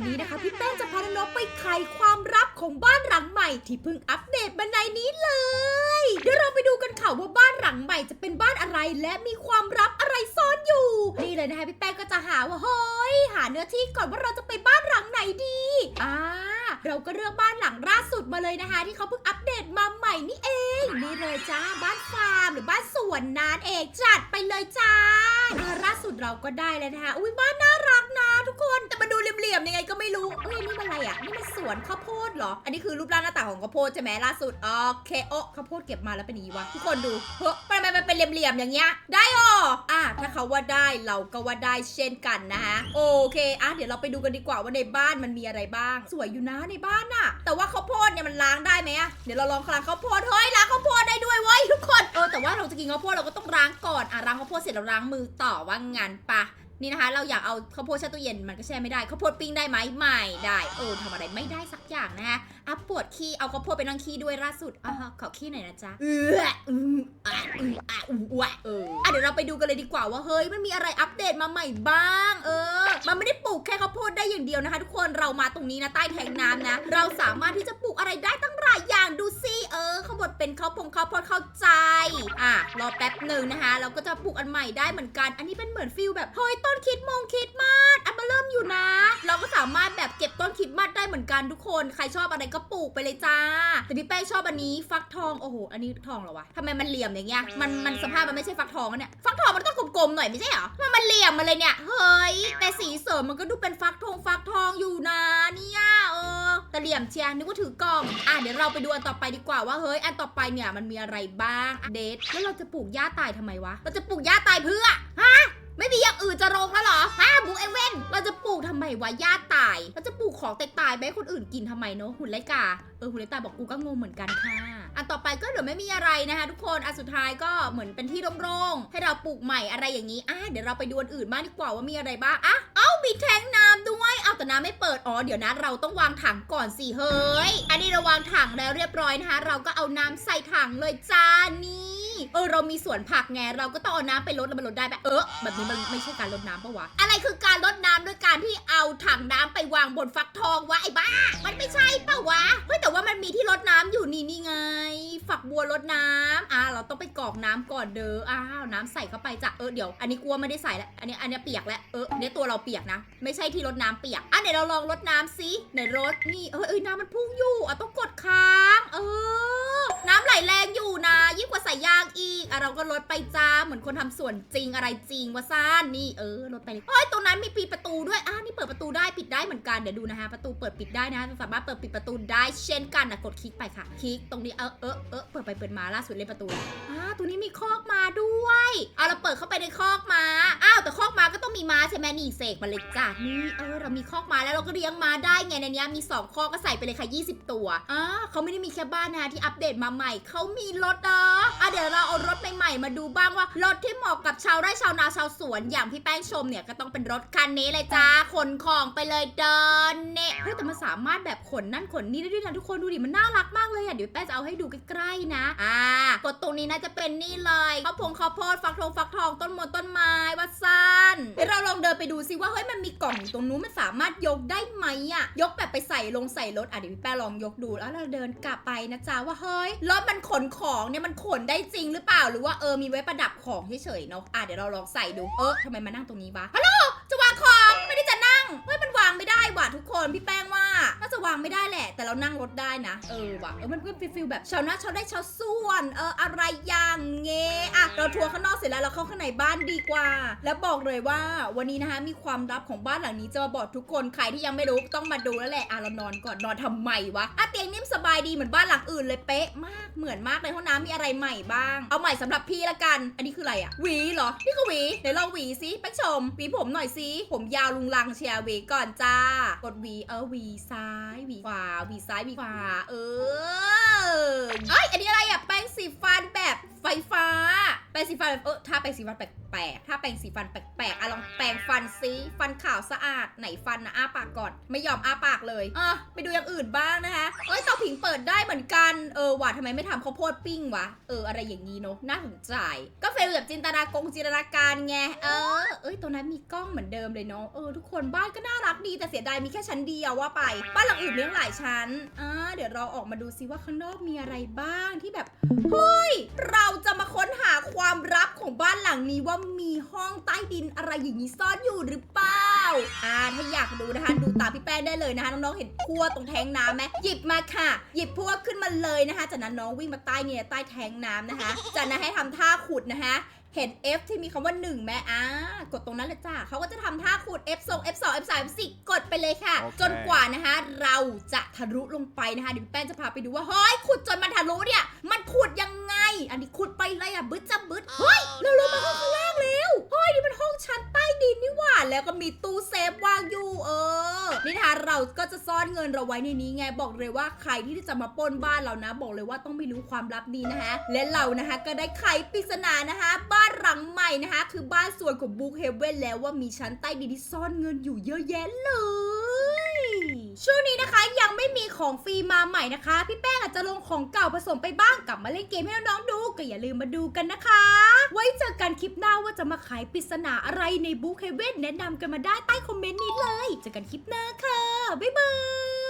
วันนี้นะคะ พี่แป้งจะพาน้องไปไขความลับของบ้านหลังใหม่ ที่เพิ่งอัปเดตมาในนี้เลย เดี๋ยวเราไปดูกันค่ะว่าบ้านหลังใหม่จะเป็นบ้านอะไรและมีความลับอะไรซ่อนอยู่ นี่เลยนะคะพี่แป้งก็จะหาว่าเฮ้ยหาเนื้อที่ก่อนว่าเราจะไปบ้านหลังไหนดีอ่าเราก็เลือกบ้านหลังล่าสุดมาเลยนะคะ ที่เขาเพิ่งอัปเดตมาใหม่นี่เอง นี่เลยจ้าบ้านฟ้า หรือบ้านสวนนานเองจัดไปเลยจ้าล่าสุดเราก็ได้แล้วนะคะ อุ้ยบ้านน่ารักนะทุกคน แต่มาดูเหลี่ยมๆยังไงก็ไม่รู้เอ้ยนี่มันอะไรอะ นี่มันสวนข้าวโพดเหรอ อันนี้คือรูปร่างหน้าตาของข้าวโพดใช่ไหมล่าสุด โอเคโอะข้าวโพดเก็บมาแล้วเป็นอย่างนี้วะทุกคนดู เฮ้ยทำไมมันเป็นเหลี่ยมๆอย่างเงี้ย ได้หรออะถ้าเขาว่าได้เราก็ว่าได้เช่นกันนะคะโอเคอะเดี๋ยวเราไปดูกันดีกว่าว่าในบ้านมันมีอะไรบ้าง สวยอยู่นะในบ้านน่ะ แต่ว่าข้าวโพดเนี่ยมันล้างได้ไหมอะเดี๋ยวเราลองคลางข้าวโพด เฮ้ยล้างข้าวโพดได้ด้วยเว้ยทุกคน เออแต่ว่าเราจะกินข้าวโพดเราก็ต้องล้างก่อนอะล้างข้าวโพดเสร็จเราล้างมือต่อว่างั้นปะ นี่นะคะ เราอยากเอาข้าวโพดแช่ตู้เย็นมันก็แช่ไม่ได้ข้าวโพดปิ้งได้ไหมไม่ได้เออทำอะไรไม่ได้สักอย่างนะคะอะปวดขี้เอาข้าวโพดไปนั่งขี้ด้วยล่าสุดอะขอขี้หน่อยนะจ๊ะเอออืมอะอืมอะอืมอะเอออะเดี๋ยวเราไปดูกันเลยดีกว่าว่าเฮ้ยมันมีอะไรอัปเดตมาใหม่บ้าง เออ มันไม่ได้ปลูกแค่ข้าวโพดได้อย่างเดียวนะคะ ทุกคนเรามาตรงนี้นะใต้แทงน้ำนะ เราสามารถที่จะปลูกอะไรได้ตั้งหลายอย่างดูสิเออข้าวบดเป็นข้าวพงข้าวโพดเข้าใจ อะรอแป๊บหนึ่งนะคะ เราก็จะปลูกอันใหม่ได้เหมือนกัน อันนี้เป็นเหมือนฟิลแบบเฮ้ยต้นคิดมงคิดมาสอันมาเริ่มอยู่นะ เราก็สามารถแบบเก็บต้นคิดมาสได้เหมือนกันทุกคน ใครชอบอะไรก็ปลูกไปเลยจ้า แต่พี่แป้งชอบอันนี้ฟักทอง โอ้โห อันนี้ทองเหรอวะทำไมมันเหลี่ยมอย่างเงี้ย มันมันสภาพมันไม่ใช่ฟักทองอะเนี่ย ฟักทองมันต้องกลมๆหน่อยไม่ใช่เหรอ มันมันเหลี่ยมมาเลยเนี่ย เฮ้ย แต่สีเสริมมันก็ดูเป็นฟักทองฟักทองอยู่นะเนี่ยเออ แต่เหลี่ยมเชียร์นึกว่าถือกล่อง อะเดี๋ยวเราไปดูอันต่อไปดีกว่าว่าเฮ้ยอันต่อไปเนี่ยมันมีอะไรบ้าง เดทแล้วเราจะปลูกหญ้าตายทำไมวะ เราจะปลูกหญ้าตายเพื่อ อื่นจะลงแล้วเหรอฮะบุกเอเว่นเราจะปลูกทำไมวะหญ้าตาย เราจะปลูกของแตายไปให้คนอื่นกินทำไมเนอะหุ่นไรกา เออหุ่นไรตาบอกกูก็งงเหมือนกันค่ะ อันต่อไปก็เดี๋ยวไม่มีอะไรนะคะทุกคน อันสุดท้ายก็เหมือนเป็นที่โล่งๆให้เราปลูกใหม่อะไรอย่างนี้ อะเดี๋ยวเราไปดูอันอื่นบ้างดีกว่าว่ามีอะไรบ้าง อะ เอ้ามีแทงน้ำด้วย เอาแต่น้ำไม่เปิด อ๋อเดี๋ยวนะเราต้องวางถังก่อนสิเฮ้ย อันนี้เราวางถังแล้วเรียบร้อยนะคะ เราก็เอาน้ำใส่ถังเลยจ้านี่ เออเรามีสวนผักไงเราก็ต้องเอาน้ำไปลดแล้วมันลดได้แบบเออแบบนี้มันไม่ใช่การลดน้ำปะวะอะไรคือการลดน้ำด้วยการที่เอาถังน้ำไปวางบนฟักทองวะไอ้บ้า มันไม่ใช่ปะวะเฮ้ยแต่ว่ามันมีที่ลดน้ำอยู่นี่นี่ไง ฝักบัวลดน้ำอ่า เราต้องไปกรอกน้ำก่อนเด้ออ้าวน้ำใส่เข้าไปจ้ะเออเดี๋ยวอันนี้กลัวไม่ได้ใส่แล้วอันนี้อันนี้เปียกแล้วเอออันนี้ตัวเราเปียกนะ ไม่ใช่ที่รดน้ำเปียกอะเดี๋ยวเราลองรดน้ำสิไหนรดนี่เออเอ้ยน้ำมันพุ่งอยู่อะต้องกดค้างเออ น้ำไหลแรงอยู่นะ ยิ่งกว่าใส่ยางอีกอะเราก็ลดไปจ้าเหมือนคนทำส่วนจริงอะไรจริงวะซ่านนี่เออลดไปเลยเฮ้ยตรงนั้นมีปิดประตูด้วยอะนี่เปิดประตูได้ปิดได้เหมือนกันเดี๋ยวดูนะคะประตูเปิดปิดได้นะคะสามารถเปิดปิดประตูได้เช่นกันนะกดคลิกไปค่ะ คลิกตรงนี้เออเออเออเปิดไปเปิดมาล่าสุดเล่นประตูแล้วอ่าตัวนี้มีคอกมาด้วย เอาเราเปิดเข้าไปในคอกมา อ้าวแต่ค มาก็ต้องมีม้าใช่ไหมนี่เสกมาเลยจ้ะนี่เออเรามีคอกมาแล้วเราก็เลี้ยงม้าได้ไงในนี้มีสองคอกก็ใส่ไปเลยค่ะ 20 ตัวอ่าเขาไม่ได้มีแค่บ้านนะคะที่อัปเดตมาใหม่เขามีรถนะอะเดี๋ยวเราเอารถใหม่ๆมาดูบ้างว่ารถที่เหมาะกับชาวไร่ชาวนาชาวสวนอย่างพี่แป้งชมเนี่ยก็ต้องเป็นรถคันนี้เลยจ้าขนของไปเลยเดินเนี่ยเฮ้ยแต่มันสามารถแบบขนนั่นขนนี่ได้ด้วยนะทุกคนดูดิมันน่ารักมากเลยอะเดี๋ยวแป้งจะเอาให้ดูใกล้ๆนะอ่ากดตรงนี้น่าจะเป็นนี่เลยข้าวพงข้าวโพดฟักทองฟักทองต้นมนต้นไม้วัดซันเดี๋ยวเราลองเดินไปดูซิว่าเฮ้ยมันมีกล่องอยู่ตรงนู้นมันสามารถยกได้ไหมอะยกแบบไปใส่ลงใส่รถอะเดี๋ยวพี่แป้ลองยกดูแล้วเราเดินกลับไปนะจ๊ะว่าเฮ้ยรถมันขนของเนี่ยมันขนได้จริงหรือเปล่าหรือว่าเออมีไว้ประดับของเฉยๆเนาะอะเดี๋ยวเราลองใส่ดูเออทำไมมานั่งตรงนี้วะฮัลโหลจะวางของไม่ได้จะนั่ง เฮ้ยมันวางไม่ได้ว่ะทุกคนพี่แป้งว่าน่าจะวางไม่ได้แหละ แต่เรานั่งรถได้นะ เออว่ะเออมันเป็นฟิลแบบชาวนาชาวได้ชาวส่วนเอออะไรอย่างเงี้ยอะเราทัวร์ข้างนอกเสร็จแล้วเราเข้าข้างในบ้านดีกว่า แล้วบอกเลยว่าวันนี้นะคะมีความลับของบ้านหลังนี้จะมาบอกทุกคนใครที่ยังไม่รู้ต้องมาดูแล้วแหละอะเรานอนก่อนนอนทำไมวะอะเตียงนิ่มสบายดีเหมือนบ้านหลังอื่นเลยเป๊ะมากเหมือนมากเลยห้องน้ำมีอะไรใหม่บ้าง เอาใหม่สำหรับพี่ละกัน อันนี้คืออะไรอะหวีเหรอนี่คือหวีเดี๋ยวเราหวีสิไปชมหวีผมหน่อยสิผมยาวลุงลังเชียร์หวีก่อนจ้า กดวีเออวีซ้ายวีขวาวีซ้ายวีขวา เออเอ้ยอันนี้อะไรอะแป้งสีฟันแบบไฟฟ้า แปรงสีฟันแบบเออถ้าแปรงสีฟันแปลกๆถ้าแปรงสีฟันแปลกๆอะลองแปรงฟันซิฟันขาวสะอาดไหนฟันนะอ้าปากก่อน ไม่ยอมอ้าปากเลยอะไปดูอย่างอื่นบ้างนะคะเอ้ยเตาผิงเปิดได้เหมือนกันเออว่ะทำไมไม่ทำข้าวโพดปิ้งวะเอออะไรอย่างนี้เนาะน่าสนใจ ก็เฟลแบบจินตนากงจินตนาการไงเออ เอ้ยตรงนั้นมีกล้องเหมือนเดิมเลยเนาะเออทุกคนบ้านก็น่ารักดีแต่เสียดายมีแค่ชั้นเดียวว่าไป บ้านหลังอื่นเลี้ยงหลายชั้นอ่าเดี๋ยวเราออกมาดูซิว่าข้างนอกมีอะไรบ้างที่แบบเฮ้ยเราจะมาค้นหาความลับของบ้านหลังนี้ว่ามีห้องใต้ดินอะไรอย่างนี้ซ่อนอยู่หรือเปล่า อ่าถ้าอยากดูนะคะ ดูตามพี่แป้งได้เลยนะคะน้องๆเห็นพั่วตรงแทงน้ำไหมหยิบมาค่ะ หยิบพั่วขึ้นมาเลยนะคะ จากนั้นน้องวิ่งมาใต้เนี่ยใต้แทงน้ำนะคะ จากนั้นให้ทำท่าขุดนะคะเห็น F ที่มีคำว่า1ไหมอ่ากดตรงนั้นเลยจ้าเขาก็จะทำท่าขุด F 2 F 2 F 3 F 4กดไปเลยค่ะโอเคจนกว่านะคะ เราจะทะลุลงไปนะคะเดี๋ยวพี่แป้งจะพาไปดูว่าเฮ้ยขุดจนมันทะลุเนี่ย มันขุดยังไง อันนี้ขุดไปเลยอะบึ้ดจะบึ้ดเฮ้ยเราลงมาห้องข้างล่างแล้วเฮ้ยนี่มันห้องชั้นใต้ดินนี่หว่า แล้วก็มีตู้เซฟวางอยู่เออ นี่นะคะเราก็จะซ่อนเงินเราไว้ในนี้ไงบอกเลยว่าใครที่จะมาปล้นบ้านเรานะ บอกเลยว่าต้องไม่รู้ความลับนี้นะคะ และเรานะคะก็ได้ไขปริศนานะคะ บ้านหลังใหม่นะคะ คือบ้านส่วนของบุ๊กเฮเว่นแล้วว่ามีชั้นใต้ดินที่ซ่อนเงินอยู่เยอะแยะเลยช่วงนี้นะคะยังไม่มีของฟรีมาใหม่นะคะ พี่แป้งอาจจะลงของเก่าผสมไปบ้างกลับมาเล่นเกมให้น้องๆดูก็อย่าลืมมาดูกันนะคะ ว่าจะมาขายปริศนาอะไรในบุ๊คเฮเว่นแนะนำกันมาได้ใต้คอมเมนต์นี้เลยเจอกันคลิปหน้าค่ะ บ๊ายบาย